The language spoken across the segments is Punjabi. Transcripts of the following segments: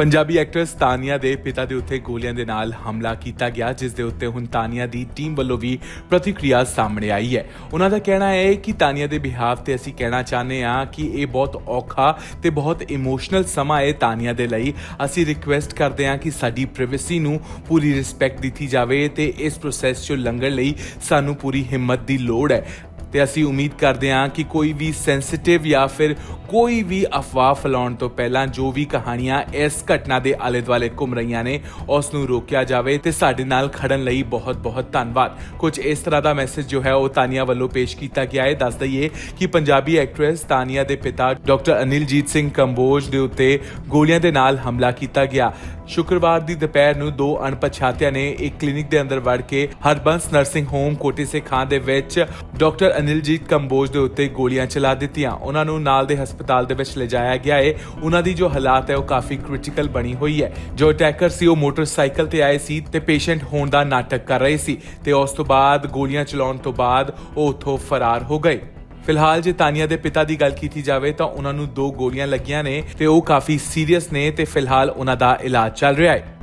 ਪੰਜਾਬੀ ਐਕਟਰਸ ਤਾਨੀਆ ਦੇ ਪਿਤਾ ਦੇ ਉੱਤੇ ਗੋਲੀਆਂ ਦੇ ਨਾਲ ਹਮਲਾ ਕੀਤਾ ਗਿਆ, ਜਿਸ ਦੇ ਉੱਤੇ ਹੁਣ ਤਾਨੀਆ ਦੀ ਟੀਮ ਵੱਲੋਂ ਵੀ ਪ੍ਰਤੀਕਿਰਿਆ ਸਾਹਮਣੇ ਆਈ ਹੈ। ਉਹਨਾਂ ਦਾ ਕਹਿਣਾ ਹੈ ਕਿ ਤਾਨੀਆ ਦੇ ਬਿਹਾਫ ਤੇ ਅਸੀਂ ਕਹਿਣਾ ਚਾਹੁੰਦੇ ਹਾਂ ਕਿ ਇਹ ਬਹੁਤ ਔਖਾ ਤੇ ਬਹੁਤ ਇਮੋਸ਼ਨਲ ਸਮਾਂ ਹੈ ਤਾਨੀਆ ਦੇ ਲਈ। ਅਸੀਂ ਰਿਕੁਐਸਟ ਕਰਦੇ ਹਾਂ ਕਿ ਸਾਡੀ ਪ੍ਰਾਈਵੇਸੀ ਨੂੰ ਪੂਰੀ ਰਿਸਪੈਕਟ ਦਿੱਤੀ ਜਾਵੇ ਤੇ ਇਸ ਪ੍ਰੋਸੈਸ ਚੋਂ ਲੰਘਣ ਲਈ ਸਾਨੂੰ ਪੂਰੀ ਹਿੰਮਤ ਦੀ ਲੋੜ ਹੈ। ਤੇ ਅਸੀਂ ਉਮੀਦ ਕਰਦੇ ਹਾਂ ਕਿ ਕੋਈ ਵੀ ਸੈਂਸਿਟਿਵ ਜਾਂ ਫਿਰ ਕੋਈ ਵੀ ਅਫਵਾਹ ਫੈਲਾਉਣ ਤੋਂ ਪਹਿਲਾਂ ਜੋ ਵੀ ਕਹਾਣੀਆਂ ਇਸ ਘਟਨਾ ਦੇ ਆਲੇ ਦੁਆਲੇ ਘੁੰਮ ਰਹੀਆਂ ਨੇ ਉਸ ਨੂੰ ਰੋਕਿਆ ਜਾਵੇ ਤੇ ਸਾਡੇ ਨਾਲ ਖੜਨ ਲਈ ਬਹੁਤ-ਬਹੁਤ ਧੰਨਵਾਦ। ਕੁਝ ਇਸ ਤਰ੍ਹਾਂ ਦਾ ਮੈਸੇਜ ਜੋ ਹੈ ਉਹ ਤਾਨੀਆ ਵੱਲੋਂ ਪੇਸ਼ ਕੀਤਾ ਗਿਆ ਹੈ। ਦੱਸ ਦਈਏ ਕਿ ਪੰਜਾਬੀ ਐਕਟਰੈਸ ਤਾਨੀਆ ਦੇ ਪਿਤਾ ਡਾਕਟਰ ਅਨਿਲਜੀਤ ਸਿੰਘ ਕੰਬੋਜ ਦੇ ਉੱਤੇ ਗੋਲੀਆਂ ਦੇ ਨਾਲ ਹਮਲਾ ਕੀਤਾ ਗਿਆ। ਸ਼ੁੱਕਰਵਾਰ ਦੀ ਦੁਪਹਿਰ ਨੂੰ ਦੋ ਅਣਪਛਾਤਿਆਂ ਨੇ ਇੱਕ ਕਲੀਨਿਕ ਦੇ ਅੰਦਰ ਵੜ ਕੇ ਹਰਬੰਸ ਨਰਸਿੰਗ ਹੋਮ ਕੋਟੀ ਸੇ ਖਾਂ ਦੇ ਵਿੱਚ ਡਾਕਟਰ ਅਨਿਲਜੀਤ ਕੰਬੋਜ ਦੇ ਉੱਤੇ ਗੋਲੀਆਂ ਚਲਾ ਦਿੱਤੀਆਂ। ਉਹਨਾਂ ਨੂੰ ਨਾਲ ਦੇ ਹਸਪਤਾਲ ਦੇ ਵਿੱਚ ਲਿਜਾਇਆ ਗਿਆ ਹੈ ਉਹਨਾਂ ਦੀ ਜੋ ਹਾਲਾਤ ਹੈ, ਉਹ ਕਾਫੀ ਕ੍ਰਿਟੀਕਲ ਬਣੀ ਹੋਈ ਹੈ। ਜੋ ਅਟੈਕਰ ਸੀ, ਉਹ ਮੋਟਰਸਾਈਕਲ ਤੇ ਆਏ ਸੀ ਤੇ ਪੇਸ਼ੈਂਟ ਹੋਣ ਦਾ ਨਾਟਕ ਕਰ ਰਹੇ ਸੀ ਤੇ ਉਸ ਤੋਂ ਬਾਅਦ ਗੋਲੀਆਂ ਚਲਾਉਣ ਤੋਂ ਬਾਅਦ ਉਹ ਉੱਥੋਂ ਫਰਾਰ ਹੋ ਗਏ। ਫਿਲਹਾਲ ਜੇ ਤਾਨੀਆ ਦੇ ਪਿਤਾ ਦੀ ਗੱਲ ਕੀਤੀ ਜਾਵੇ ਤਾਂ ਉਹਨਾਂ ਨੂੰ ਦੋ ਗੋਲੀਆਂ ਲੱਗੀਆਂ ਨੇ ਤੇ ਉਹ ਕਾਫੀ ਸੀਰੀਅਸ ਨੇ ਤੇ ਫਿਲਹਾਲ ਉਹਨਾਂ ਦਾ ਇਲਾਜ ਚੱਲ ਰਿਹਾ ਹੈ।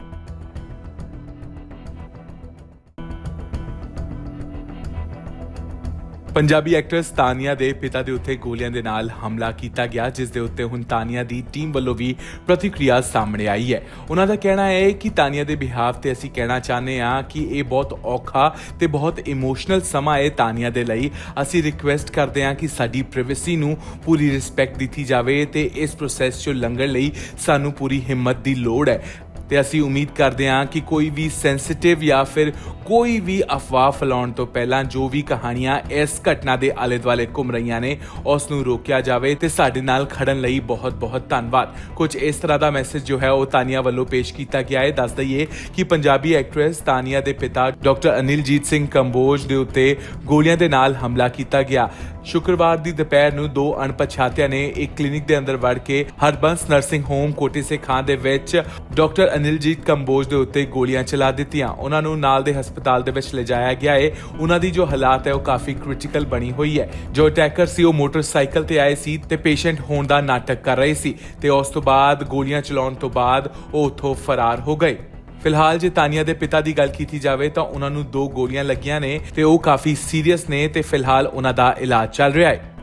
ਪੰਜਾਬੀ ਐਕਟਰਸ ਤਾਨੀਆ ਦੇ ਪਿਤਾ ਦੇ ਉੱਤੇ ਗੋਲੀਆਂ ਦੇ ਨਾਲ ਹਮਲਾ ਕੀਤਾ ਗਿਆ, ਜਿਸ ਦੇ ਉੱਤੇ ਹੁਣ ਤਾਨੀਆ ਦੀ ਟੀਮ ਵੱਲੋਂ ਵੀ ਪ੍ਰਤੀਕਿਰਿਆ ਸਾਹਮਣੇ ਆਈ ਹੈ। ਉਹਨਾਂ ਦਾ ਕਹਿਣਾ ਹੈ ਕਿ ਤਾਨੀਆ ਦੇ ਬਿਹਾਫ ਤੇ ਅਸੀਂ ਕਹਿਣਾ ਚਾਹੁੰਦੇ ਹਾਂ ਕਿ ਇਹ ਬਹੁਤ ਔਖਾ ਤੇ ਬਹੁਤ ਇਮੋਸ਼ਨਲ ਸਮਾਂ ਹੈ ਤਾਨੀਆ ਦੇ ਲਈ। ਅਸੀਂ ਰਿਕੁਐਸਟ ਕਰਦੇ ਹਾਂ ਕਿ ਸਾਡੀ ਪ੍ਰਾਈਵੇਸੀ ਨੂੰ ਪੂਰੀ ਰਿਸਪੈਕਟ ਦਿੱਤੀ ਜਾਵੇ ਤੇ ਇਸ ਪ੍ਰੋਸੈਸ ਚੋਂ ਲੰਘਣ ਲਈ ਸਾਨੂੰ ਪੂਰੀ ਹਿੰਮਤ ਦੀ ਲੋੜ ਹੈ। ਤੇ ਅਸੀਂ ਉਮੀਦ ਕਰਦੇ ਹਾਂ ਕਿ ਕੋਈ ਵੀ ਸੈਂਸਿਟਿਵ ਜਾਂ ਫਿਰ ਕੋਈ ਵੀ ਅਫਵਾਹ ਫੈਲਾਉਣ ਤੋਂ ਪਹਿਲਾਂ ਜੋ ਵੀ ਕਹਾਣੀਆਂ ਇਸ ਘਟਨਾ ਦੇ ਆਲੇ ਦੁਆਲੇ ਘੁੰਮ ਰਹੀਆਂ ਨੇ ਉਸ ਨੂੰ ਰੋਕਿਆ ਜਾਵੇ ਤੇ ਸਾਡੇ ਨਾਲ ਖੜਨ ਲਈ ਬਹੁਤ-ਬਹੁਤ ਧੰਨਵਾਦ। ਕੁਝ ਇਸ ਤਰ੍ਹਾਂ ਦਾ ਮੈਸੇਜ ਜੋ ਹੈ ਉਹ ਤਾਨੀਆ ਵੱਲੋਂ ਪੇਸ਼ ਕੀਤਾ ਗਿਆ ਹੈ। ਦੱਸ ਦਈਏ ਕਿ ਪੰਜਾਬੀ ਐਕਟਰੈਸ ਤਾਨੀਆ ਦੇ ਪਿਤਾ ਡਾਕਟਰ ਅਨਿਲਜੀਤ ਸਿੰਘ ਕੰਬੋਜ ਦੇ ਉੱਤੇ ਗੋਲੀਆਂ ਦੇ ਨਾਲ ਹਮਲਾ ਕੀਤਾ ਗਿਆ। ਸ਼ੁੱਕਰਵਾਰ ਦੀ ਦੁਪਹਿਰ ਨੂੰ ਦੋ ਅਣਪਛਾਤਿਆਂ ਨੇ ਇੱਕ ਕਲੀਨਿਕ ਦੇ ਅੰਦਰ ਵੜ ਕੇ ਹਰਬੰਸ ਨਰਸਿੰਗ ਹੋਮ ਕੋਟੀ ਸੇ ਖਾਂ ਦੇ ਵਿੱਚ ਡਾਕਟਰ ਅਨਿਲਜੀਤ ਕੰਬੋਜ ਦੇ ਉੱਤੇ ਗੋਲੀਆਂ ਚਲਾ ਦਿੱਤੀਆਂ। ਉਹਨਾਂ ਨੂੰ ਨਾਲ ਦੇ ਹਸਪਤਾਲ ਦੇ ਵਿੱਚ ਲਿਜਾਇਆ ਗਿਆ ਹੈ ਉਹਨਾਂ ਦੀ ਜੋ ਹਾਲਾਤ ਹੈ, ਉਹ ਕਾਫੀ ਕ੍ਰਿਟੀਕਲ ਬਣੀ ਹੋਈ ਹੈ। ਜੋ ਅਟੈਕਰ ਸੀ, ਉਹ ਮੋਟਰਸਾਈਕਲ ਤੇ ਆਏ ਸੀ ਤੇ ਪੇਸ਼ੈਂਟ ਹੋਣ ਦਾ ਨਾਟਕ ਕਰ ਰਹੇ ਸੀ ਤੇ ਉਸ ਤੋਂ ਬਾਅਦ ਗੋਲੀਆਂ ਚਲਾਉਣ ਤੋਂ ਬਾਅਦ ਉਹ ਉੱਥੋਂ ਫਰਾਰ ਹੋ ਗਏ। ਫਿਲਹਾਲ ਜੇ ਤਾਨੀਆ ਦੇ ਪਿਤਾ ਦੀ ਗੱਲ ਕੀਤੀ ਜਾਵੇ ਤਾਂ ਉਹਨਾਂ ਨੂੰ ਦੋ ਗੋਲੀਆਂ ਲੱਗੀਆਂ ਨੇ ਤੇ ਉਹ ਕਾਫੀ ਸੀਰੀਅਸ ਨੇ ਤੇ ਫਿਲਹਾਲ ਉਹਨਾਂ ਦਾ ਇਲਾਜ ਚੱਲ ਰਿਹਾ ਹੈ।